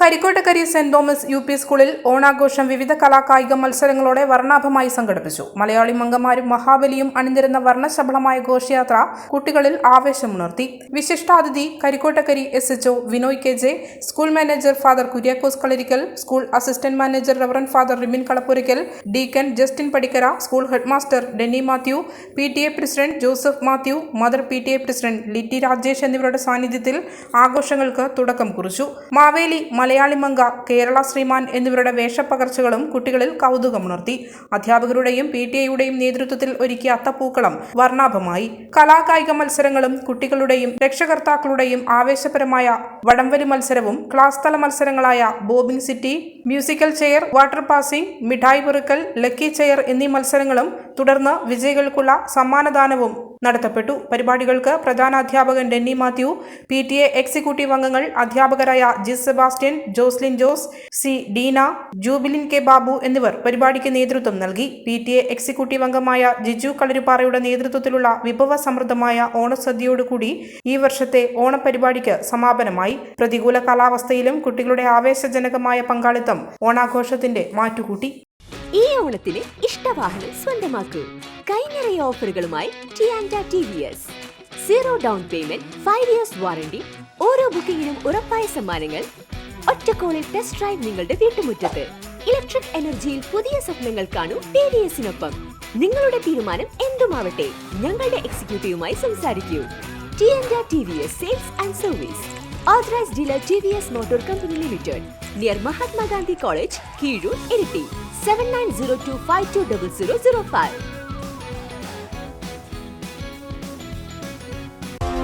Karikkottakary saint Thomas U P സ്കൂളിൽ ഓണാഘോഷം വിവിധ കലാകായിക മത്സരങ്ങളോടെ വർണാഭമായി സംഘടിപ്പിച്ചു. മലയാളി മംഗമാരും മഹാബലിയും അണിനിരുന്ന വർണശബളമായ ഘോഷയാത്ര കുട്ടികളിൽ ആവേശമുണർത്തി. വിശിഷ്ടാതിഥി Karikkottakary S H O Vinoy K J school manager father Kuriakose Kalarickal school assistant manager reverend father Rimin Kalappurakkal deacon Justin Padikkara school headmaster Denny Mathew P T A president Joseph Mathew mother P T A president Litty Rajesh എന്നിവരുടെ സാന്നിധ്യത്തിൽ ആഘോഷങ്ങൾക്ക് തുടക്കം കുറിച്ചു. മാവേലി മലയാളി മങ്ക കേരള ശ്രീമാൻ എന്നിവരുടെ വേഷപ്പകർച്ചകളും കുട്ടികളിൽ കൗതുകമുണർത്തി അധ്യാപകരുടെയും P T എയുടെയും നേതൃത്വത്തിൽ ഒരുക്കിയ അത്തപ്പൂക്കളം വർണാഭമായി. കലാകായിക മത്സരങ്ങളും കുട്ടികളുടെയും രക്ഷകർത്താക്കളുടെയും ആവേശപരമായ വടംവലി മത്സരവും ക്ലാസ് തല മത്സരങ്ങളായ bobbing city musical chair water passing മിഠായി പെറുക്കൽ ലക്കി ചെയർ എന്നീ മത്സരങ്ങളും തുടർന്ന് വിജയികൾക്കുള്ള സമ്മാനദാനവും നടത്തപ്പെട്ടു. പരിപാടികൾക്ക് പ്രധാനാധ്യാപകൻ Denny Mathew P T A executive അംഗങ്ങൾ അധ്യാപകരായ ജിസ് സെബാസ്റ്റ്യൻ ജോസ്ലിൻ ജോസ് സി ഡീന ജൂബിലിൻ കെ ബാബു എന്നിവർ പരിപാടിക്ക് നേതൃത്വം നൽകി. പി ടി എ എക്സിക്യൂട്ടീവ് അംഗമായ ജിജു കളരിപ്പാറയുടെ നേതൃത്വത്തിലുള്ള വിഭവ സമൃദ്ധമായ ഓണസദ്യയോടുകൂടി ഈ വർഷത്തെ ഓണപരിപാടിക്ക് സമാപനമായി. പ്രതികൂല കാലാവസ്ഥയിലും കുട്ടികളുടെ ആവേശജനകമായ പങ്കാളിത്തം ഓണാഘോഷത്തിന്റെ മാറ്റുകൂട്ടി. ഈ ഓണത്തിന് ഇഷ്ടവാഹനം സ്വന്തമാക്കൂ. കൈനിറയ ഓഫറുകളുമായി ടിയാൻഡ T V S. Zero down payment five years warranty ഓരോ ബുക്കിംഗിനും ഉറപ്പായ സമ്മാനങ്ങൾ. ഒറ്റക്കോളിൽ ടെസ്റ്റ് ഡ്രൈവ് നിങ്ങളുടെ വീട്ടുമുറ്റത്ത്. ഇലക്ട്രിക് എനർജിയിൽ പുതിയ സ്വപ്നങ്ങൾ കാണൂ ടി ഡി എസിനൊപ്പം നിങ്ങളുടെ തീരുമാനം എന്തുമാവട്ടെ? ഞങ്ങളുടെ എക്സിക്യൂട്ടീവുമായി സംസാരിക്കൂ. ടിയാൻഡ T V S sales and service authorized dealer TVS seven nine zero near five two double zero zero 7902520005.